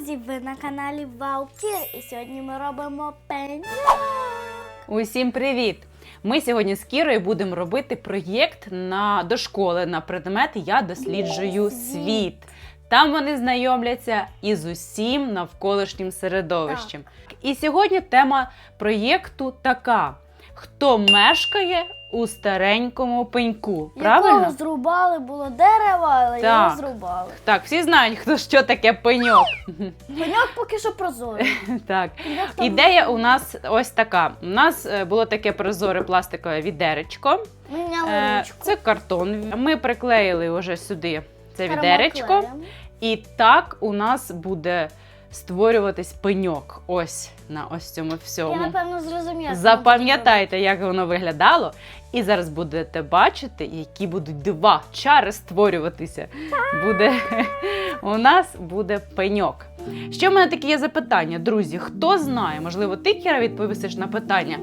друзі! Ви на каналі Ваукір і сьогодні ми робимо пеньок. Усім привіт! Ми сьогодні з Кірою будемо робити проєкт на до школи на предмет Я досліджую світ. Там вони знайомляться із усім навколишнім середовищем. І сьогодні тема проєкту така: хто мешкає у старенькому пеньку? Правильно? Якого зрубали, було дерево, але його Так. зрубали. Так, всі знають, хто що таке пеньок. Пеньок поки що прозорий. Так. Пеньок там- Ідея у нас ось така. У нас е, було таке прозоре пластикове відеречко. Міняли Е, ручку. Це картон. Ми приклеїли вже сюди це відеречко. термоклеєм. І так у нас буде створюватись пеньок. Ось на ось цьому Я всьому. напевно зрозуміла. Запам'ятайте, як воно виглядало. І зараз будете бачити, які будуть дива, чари створюватися. Буде у нас буде пеньок. Ще в мене таке є запитання, друзі. Хто знає, можливо, ти Кіра відповісиш на питання.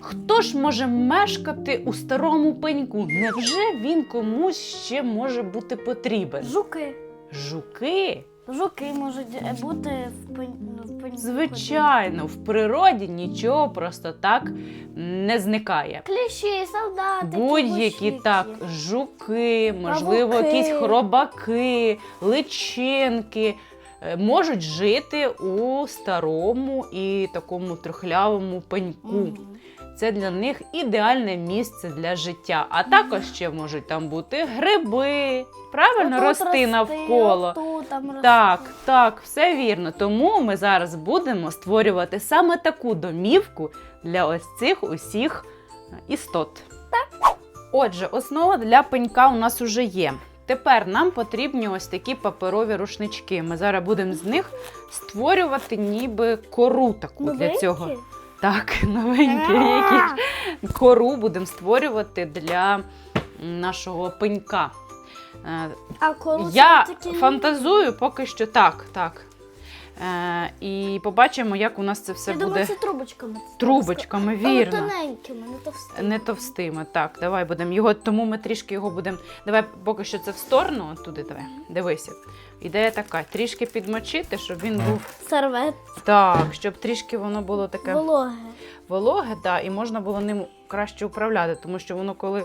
Хто ж може мешкати у старому пеньку? Невже він комусь ще може бути потрібен? Жуки. Жуки? Жуки можуть бути в пеньку. Звичайно, в природі нічого просто так не зникає. Кліщі, солдати. Будь-які так жуки, можливо, Павуки. якісь хробаки, личинки е, можуть жити у старому і такому трухлявому пеньку. Мгм. Це для них ідеальне місце для життя. А також ще можуть там бути гриби, правильно Отут рости навколо. отут там рости. Так, так, все вірно. Тому ми зараз будемо створювати саме таку домівку для ось цих усіх істот. Так. Отже, основа для пенька у нас уже є. Тепер нам потрібні ось такі паперові рушнички. Ми зараз будемо з них створювати ніби кору таку для Новенькі? цього. Так, новенькі які кору будемо створювати для нашого пенька. Е, А коли я такі фантазую поки що так, так. Е, і побачимо, як у нас це все Я буде думаю, це трубочками. трубочками, Але тоненькими, не товстими. Не товстими. Так, давай будемо його, тому ми трішки його будемо. Давай поки що це в сторону, туди давай. Дивися. Ідея така: трішки підмочити, щоб він був Сервет, так, щоб трішки воно було таке вологе. вологе, да, і можна було ним краще управляти, тому що воно коли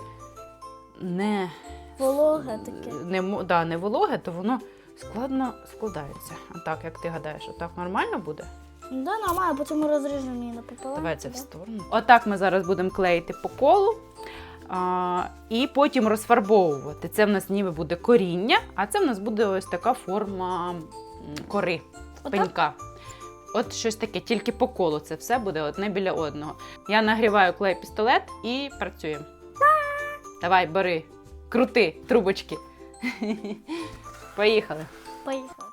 не Вологе таке. не, мо- да, не вологе, то воно складно складається. А так, як ти гадаєш, отак нормально буде? Да, нормально, потім ми розріжемо її напополам. Давай це в сторону. Отак ми зараз будемо клеїти по колу. А, і потім розфарбовувати. Це в нас ніби буде коріння, а це в нас буде ось така форма кори, пенька. От щось таке, тільки по колу це все буде одне біля одного. Я нагріваю клей пістолет і працюємо. Давай, бери, крути трубочки. Поїхали. Поїхали.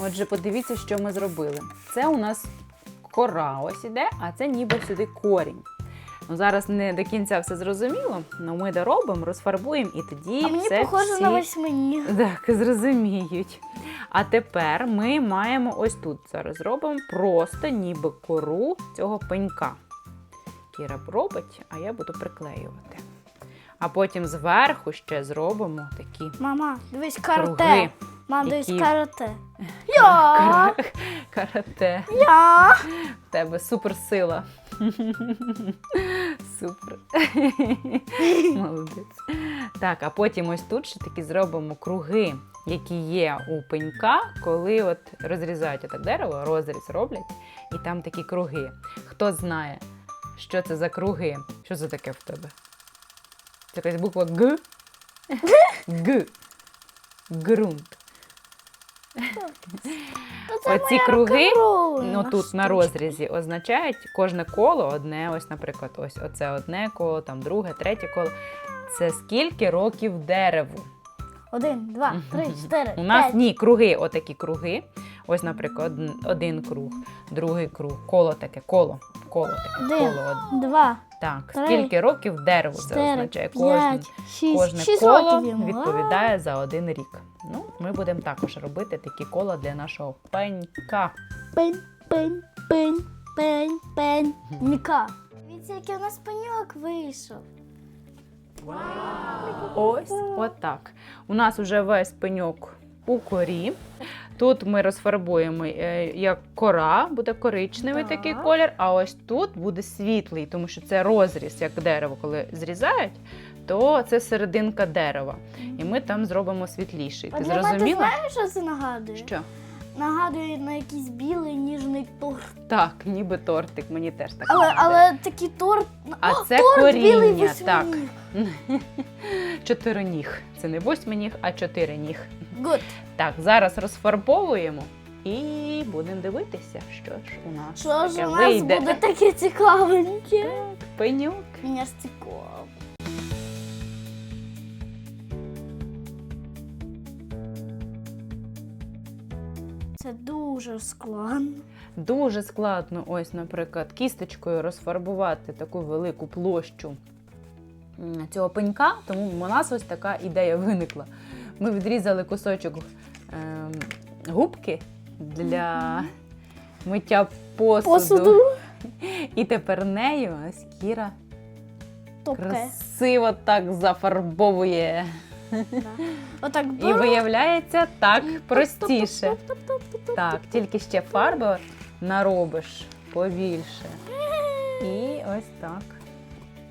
Отже, подивіться, що ми зробили. Це у нас кора ось іде, а це ніби сюди корінь. Ну, зараз не до кінця все зрозуміло, але ми доробимо, розфарбуємо і тоді А мені все похоже всі... на восьмині. Так, зрозуміють. А тепер ми маємо ось тут зараз зробимо просто ніби кору цього пенька. Кіра робить, а я буду приклеювати. А потім зверху ще зробимо такі Мама, дивись, круги. карате. Мам, дивись, які- карате. Я! Карате. Я! В тебе суперсила. Супер. Молодець. Так, а потім ось тут ще такі зробимо круги, які є у пенька, коли от розрізають так дерево, розріз роблять, і там такі круги. Хто знає, що це за круги? Що це таке в тебе? Це якась буква Г? Г. Ґрунт. То це Оці моя круги, Ну тут на розрізі означають кожне коло одне, ось, наприклад, ось оце одне коло, там друге, третє коло. Це скільки років дереву? Один, два, три, чотири, У нас п'ять. ні, круги, отакі круги. Ось, наприклад, один, один круг, другий круг, коло таке, коло. Коло таке. Один. Коло. Два, Так, три, скільки років дерево це означає? П'ять, шість. кожне Шість коло відповідає за один рік. Ну, ми будемо також робити такі кола для нашого пенька. Пень, пень, пень, пень, пень. Ніка. Дивіться, який у нас пеньок вийшов. Ось отак. У нас вже весь пеньок у корі. Тут ми розфарбуємо е, як кора, буде коричневий Так. такий колір, а ось тут буде світлий, тому що це розріз, як дерево, коли зрізають, то це серединка дерева. І ми там зробимо світліший. А Ти зрозуміла? ти знаєш, що це нагадує? Що? Нагадує на якийсь білий ніжний торт. Так, ніби тортик, мені теж так. Але, нагадує. але такий торт. А О, це торт білий коріння, так. восьминіг. Чотириніг. Це не восьминіг, а чотириніг. Good. Так, зараз розфарбовуємо і будемо дивитися, що ж у нас Що ж таке у нас вийде. буде таке цікавеньке? Пенюк. Мені ж цікаво. Це дуже складно. Дуже складно, ось, наприклад, кісточкою розфарбувати таку велику площу цього пенька, тому у нас ось така ідея виникла. Ми відрізали кусочок ем, губки для миття посуду. Посуду. І тепер нею ось Кіра Топкає. красиво так зафарбовує. Отак І виявляється так простіше. Так, тільки ще фарби наробиш побільше. І ось так.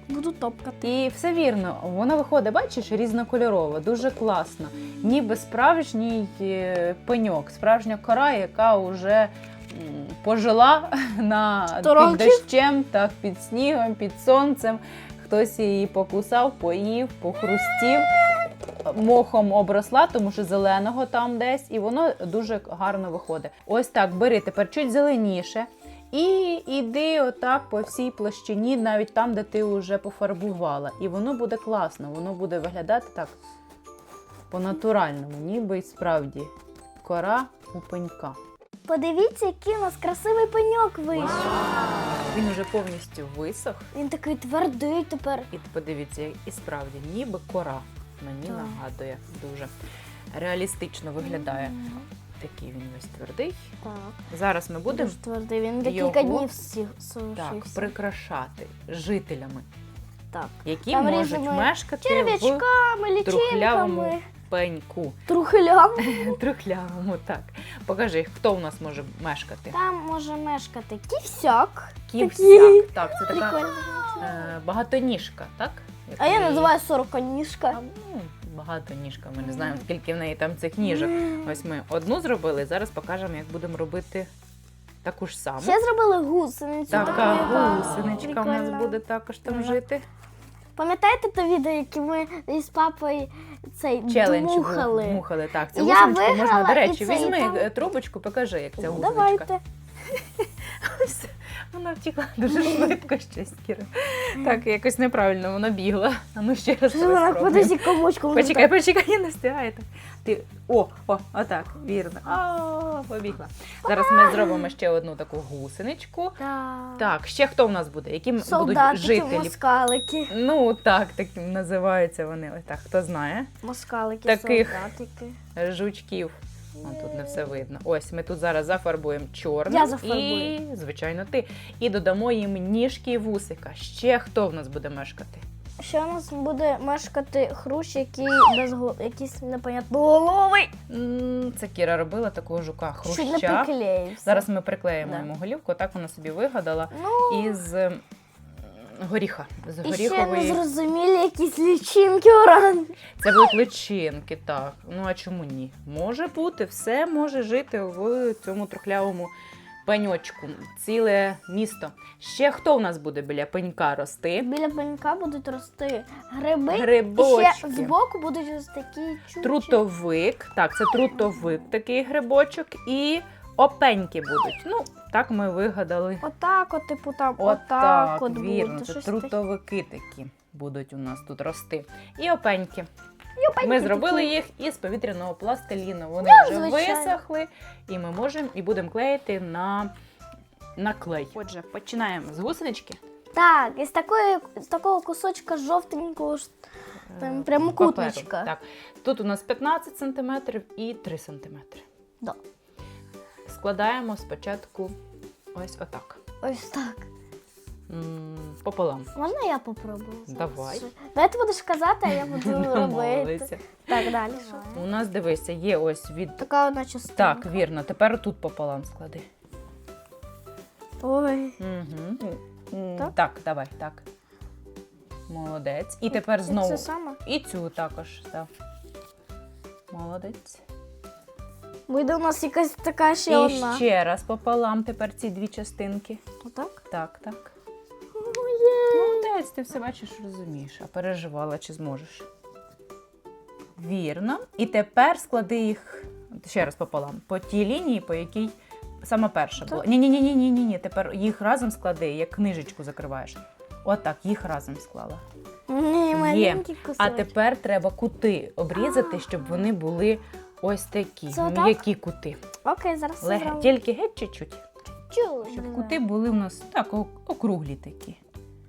Буду топкати. І все вірно, воно виходить, бачиш, різнокольорово, дуже класно. Ніби справжній пеньок, справжня кора, яка вже пожила на під дощем, так, під снігом, під сонцем. Хтось її покусав, поїв, похрустів. Мохом обросла, тому що зеленого там десь, і воно дуже гарно виходить. Ось так, бери тепер чуть зеленіше. І йди отак по всій площині, навіть там, де ти вже пофарбувала. І воно буде класно, воно буде виглядати так по-натуральному, ніби й справді кора у пенька. Подивіться, який у нас красивий пеньок вийшов. Він уже повністю висох. Він такий твердий тепер. І подивіться, і справді, ніби кора. Мені Так. нагадує дуже реалістично виглядає. Такий він весь твердий. Так. Зараз ми будемо Дуже твердий. Він декілька днів всі так прикрашати жителями, Так. які Там можуть різними мешкати в трухлявому пеньку. трухлями. Трухлявому, так. Покажи, хто у нас може мешкати. Там може мешкати ківсяк. Ківсяк. Так, це така е, багатоніжка, так? А я називаю А, сороконіжка. ну, багато ніжка. Ми не знаємо, скільки в неї там цих ніжок. Ось ми одну зробили. Зараз покажемо, як будемо робити таку ж саму. Ще зробили гусеницю. Така гусеничка в нас буде також там жити. Пам'ятаєте те відео, яке ми із папою цей Челендж дмухали? бу- мухали. Так, цю Я гусеничку можна, виграла, до і речі, це, і візьми там- е, трубочку, покажи, як ця гусеничка. Давайте. Вона втекла дуже швидко щось, Кіра. Так, якось неправильно вона бігла. А ну ще раз Що вона подожди комочком. Почекай, почекай, не встигає так. Ти о, о, отак, вірно. О, побігла. Зараз ми зробимо ще одну таку гусеничку. Так. Ще хто в нас буде? Які будуть жителі? москалики. Ну так, так називаються вони. Ось так, хто знає? Москалики, солдатики. Жучків. О, тут не все видно. Ось ми тут зараз зафарбуємо чорним. Я зафарбую. І, звичайно, ти. І додамо їм ніжки і вусика. Ще хто в нас буде мешкати? Ще у нас буде мешкати хрущ, який без гол... якийсь непонятно головий. Це Кіра робила такого жука Чуть не хруща. приклеївся. Зараз ми приклеїмо Да. йому голівку, так вона собі вигадала. Ну, Із горіха. З і ще горіхової. незрозумілі якісь лічинки оранжеві. Це будуть личинки, так. Ну а чому ні? Може бути, все може жити в цьому трухлявому пеньочку. Ціле місто. Ще хто в нас буде біля пенька рости? Біля пенька будуть рости гриби. І ще Грибочки. збоку будуть ось такі чучі. Трутовик. Так, це трутовик, такий грибочок, і опеньки будуть. Ну, так ми вигадали. Отак, от, типу там, отак, так, от вірно, буде. це щось трутовики такі будуть у нас тут рости. І опеньки. таке. Опеньки Ми зробили такі. їх із повітряного пластиліну. Вони вже звичайно. висохли, і ми можемо і будемо клеїти на на клей. Отже, починаємо з гусенички. Так, із такої з такого кусочка жовтенького Прям- Е, прямокутничка. паперу. Так. Тут у нас 15 см і 3 см. Да. Складаємо спочатку ось отак. Ось так. М, Пополам. Можна я попробую? зараз? Давай. Давай ти будеш казати, а я буду робити. Домовилися. Так, далі. що? У нас дивися, є ось від. Така одна частина. Так, вірно. Тепер тут пополам склади. Ой. Угу. Так? Так, давай, так. Молодець. І тепер знову. Це саме. І цю також став. Молодець. Вийде у нас якась така ще І одна. ще раз пополам тепер ці дві частинки. Отак? Так, так. Молодець, ти все бачиш, розумієш, а переживала, чи зможеш. Вірно. І тепер склади їх ще раз пополам. По тій лінії, по якій сама перша була. Ні, ні, ні, ні, ні, ні, ні. Тепер їх разом склади, як книжечку закриваєш. Отак, їх разом склала. Ні, маленький А тепер треба кути обрізати, щоб вони були ось такі. Це отак? М'які кути. Окей, зараз все Леге, зробимо. тільки геть чуть-чуть. Чуть. Щоб кути були у нас так, о- округлі такі.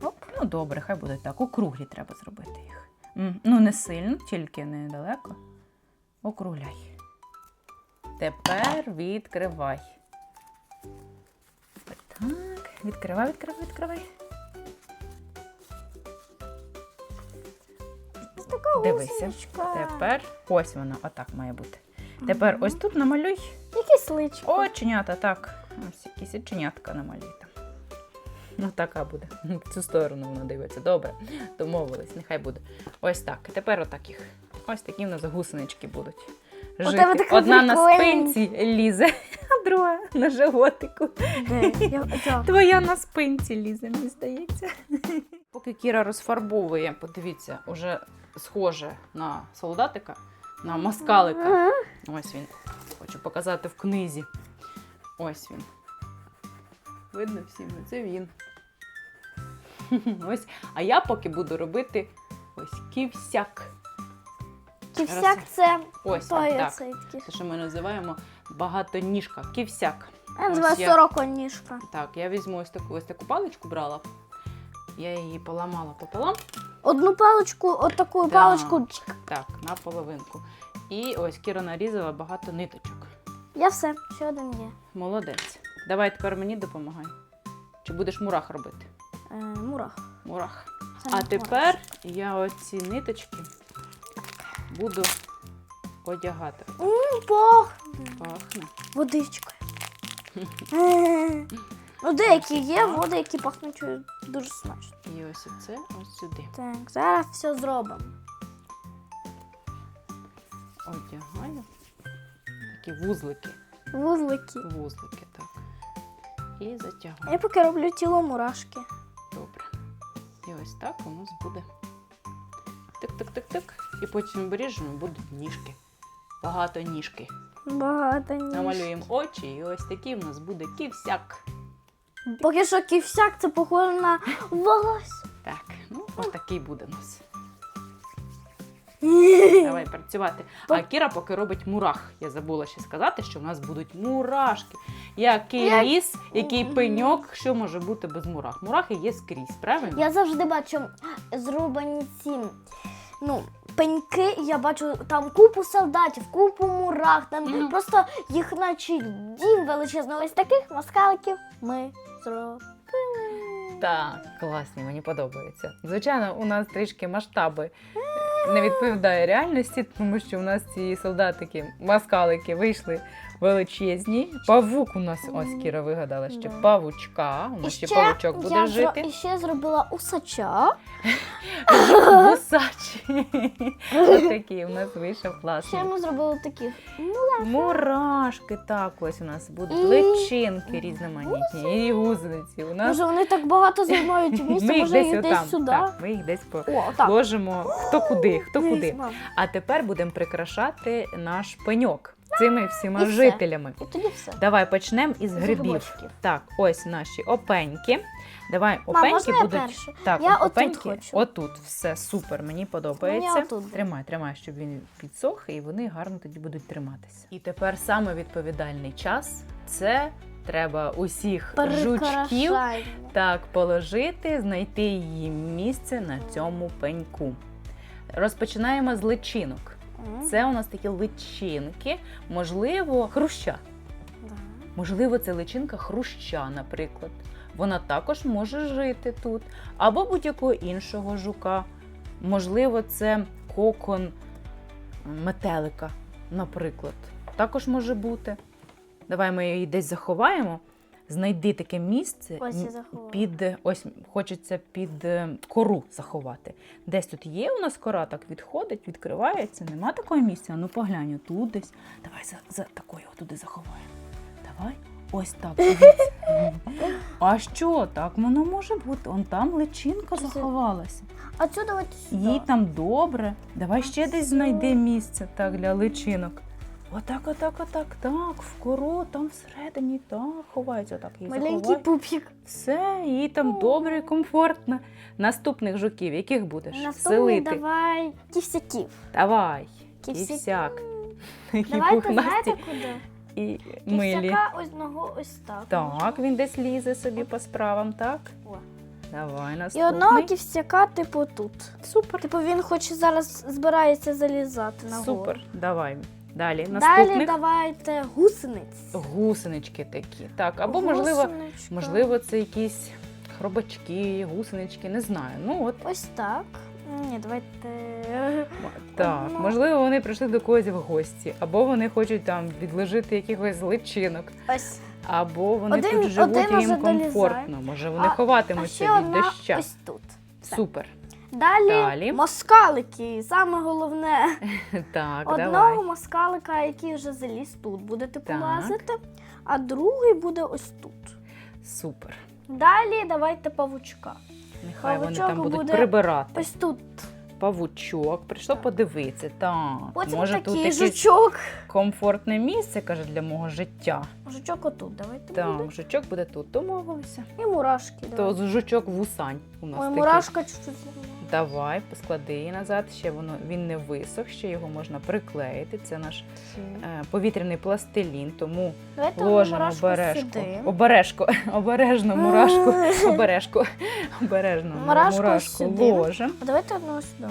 Оп. Ну, добре, хай буде так. Округлі треба зробити їх. М, Ну, не сильно, тільки недалеко. Округляй. Тепер відкривай. Так, відкривай, відкривай, відкривай. Така Дивися. Тепер ось воно, отак має бути. Тепер ось тут намалюй Якесь личко. оченята, так. Ось якісь оченятка намалюй там. Ну, така буде. В цю сторону вона дивиться. Добре, домовились, нехай буде. Ось так. Тепер отак їх. Ось такі в нас гусенички будуть. У Жити. тебе така Одна на прикольна. спинці лізе, а друга на животику. Де? Я- ця. Твоя на спинці лізе, мені здається. Поки Кіра розфарбовує, подивіться, уже схоже на солдатика, на москалика. Ось він. Хочу показати в книзі. Ось він. Видно всім, це він. Ось. А я поки буду робити ось ківсяк. Ківсяк це Ось той так. оцей такий. Те, що ми називаємо багатоніжка. Ківсяк. Я називаю я- сороконіжка. Так, я візьму ось таку ось таку паличку брала. Я її поламала пополам. Одну паличку, от таку Так. паличку. Так, на половинку. І ось Кіра нарізала багато ниточок. Я все, ще один є. Молодець. Давай тепер мені допомагай. Чи будеш мурах робити? Е, мурах. Мурах. Це А тепер я оці ниточки буду одягати. мурах. М, Пахне. Пахне. Водичкою. Е. Ну, деякі є води, які пахнуть дуже смачно. І ось це ось сюди. Так, зараз все зробимо. Одягаю. Такі вузлики. Вузлики. Вузлики, так. І затягую. Я поки роблю тіло мурашки. Добре. І ось так у нас буде. Тик-тик-тик-тик. І потім обріжемо, будуть ніжки. Багато ніжки. Багато ніж. Намалюємо очі, і ось такий у нас буде ківсяк. Поки що ківсяк це похоже на волосся. Так, ну ось такий буде у нас. Давай працювати. А Кіра поки робить мурах. Я забула ще сказати, що в нас будуть мурашки. Який Як- ліс, який пеньок, що може бути без мурах? Мурахи є скрізь, правильно? Я завжди бачу зрубані ці ну, пеньки, я бачу там купу солдатів, купу мурах, там Мгм. просто їх наче дім величезний. Ось таких москаликів ми зробили. Так, класні, мені подобається. Звичайно, у нас трішки масштаби не відповідає реальності, тому що у нас ці солдатики, маскалики вийшли величезні. Павук у нас ось Кіра вигадала ще Да. павучка. У нас ще, павучок буде я жити. зро- і ще зробила усача. Гусач. Ось такий у нас вийшов Ще класний. ми зробили таких. Мурашки, так ось у нас будуть личинки різноманітні, і гусениці. У нас Може, вони так багато займають ми місця, їх може їх десь десь сюди. Так, ми їх десь по О, так. ложимо хто куди, хто куди. А тепер будемо прикрашати наш пеньок цими всіма І все. жителями. І тоді все. Давай почнемо із З грибів. грибочків. Так, ось наші опеньки. Давай, опеньки можна я будуть. перша? Так, Я отут опеньки. хочу. Отут все супер, мені подобається. Мені отут. Тримай, тримай, щоб він підсох, і вони гарно тоді будуть триматися. І тепер саме відповідальний час це Треба усіх жучків так положити, знайти її місце на цьому пеньку. Розпочинаємо з личинок. Це у нас такі личинки, можливо, хруща. да. Можливо, це личинка хруща, наприклад. Вона також може жити тут, або будь-якого іншого жука. Можливо, це кокон метелика, наприклад. Також може бути. Давай ми її десь заховаємо. Знайди таке місце Ось заховала. під ось хочеться під е, кору заховати. Десь тут є у нас кора, так відходить, відкривається. Нема такого місця. Ну поглянь, тут десь. Давай за, за такою туди заховаємо. Давай. Ось так. А що так? Воно може бути. Он там личинка заховалася. А сюди. Їй там добре. Давай ще десь знайди місце так для личинок. Отак, отак, отак, так, в кору, там всередині, так, ховається, отак її Маленький заховай. пупік. Все, їй там добре, і комфортно. Наступних жуків, яких будеш Наступний селити? давай ківсяків. Давай. Ківсяки. Ківсяк. Давайте знаєте куди? і милі. Ківсяка ось ось так. Так, він десь лізе собі по справам, так? О. Давай, І наступний. одного ківсяка, типу, тут. Супер. Типу він хоче зараз збирається залізати на гору. Супер. Давай. Далі. Далі давайте гусениць. гусенички такі. Так, або можливо, Гусеничка. можливо, це якісь хробачки, гусенички, не знаю. Ну от Ось так. Ні, давайте. так, Ну. можливо, вони прийшли до когось в гості, або вони хочуть там відложити якихось личинок, Ось. або вони Один- тут живуть один і їм уже долізає. комфортно. Може, вони А- ховатимуться від доща. ось тут. Все. Супер. Далі, Далі. москалики. Саме головне. Так, Одного давай. москалика, який вже заліз тут, будете Так. полазити, а другий буде ось тут. Супер. Далі давайте павучка. Нехай вони там будуть буде прибирати. Ось тут. Павучок, прийшло Так. подивитися. Так, Потім може тут такий якесь жучок. комфортне місце, каже, для мого життя. Жучок отут, давайте Так, буде. жучок буде тут. Домовилися. І мурашки. То давайте. з жучок вусань у нас Ой, такий. мурашка чуть-чуть. Давай, посклади її назад. Ще воно він не висох, ще його можна приклеїти. Це наш е, повітряний пластилін, тому Давайте ложимо обережку. сюди. Обережку, обережно мурашку, обережку, обережно Мурашку мурашку ложимо. А давайте одного сюди.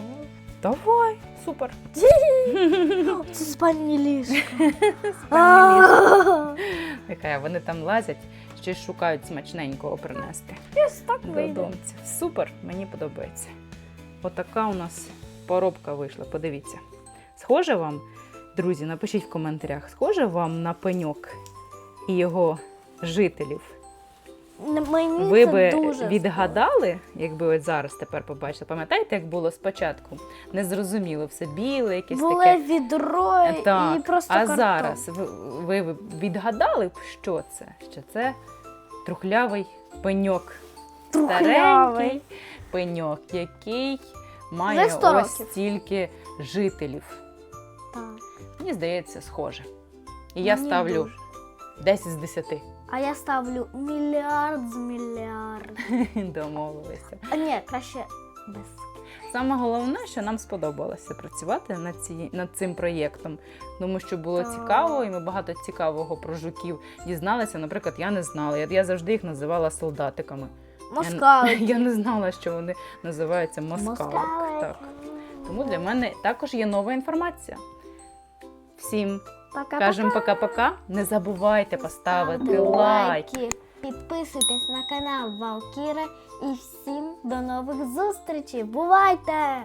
Давай, супер. Це спальні ліжка. Нехай вони там лазять, щось шукають смачненького принести. Yes, так вийде. Супер, мені подобається. Отака у нас поробка вийшла. Подивіться. Схоже вам, друзі, напишіть в коментарях, схоже вам на пеньок і його жителів. Мені Ви це би дуже відгадали, якби от зараз тепер побачили. Пам'ятаєте, як було спочатку? Незрозуміло, все біле, якесь Було таке. відро і Так, просто а картон. зараз ви, ви відгадали б, що це? Що це трухлявий пеньок. Трухлявий. старенький пеньок, який має Вже 100 ось років. стільки жителів. Так. Мені здається, схоже. І я Мені ставлю дуже. 10 з 10. А я ставлю мільярд з мільярд. Домовилися. А ні, краще без. Саме головне, що нам сподобалося працювати над, ці, над цим проєктом, тому що було Так. цікаво, і ми багато цікавого про жуків дізналися. Наприклад, я не знала. Я, я завжди їх називала солдатиками. Москалики. Я не знала, що вони називаються москалик. Так. Тому для мене також є нова інформація. Всім Пока-пока. кажемо пока-пока. Не забувайте поставити Ставте лайк. лайки, Підписуйтесь на канал Валкіра і всім до нових зустрічей. Бувайте!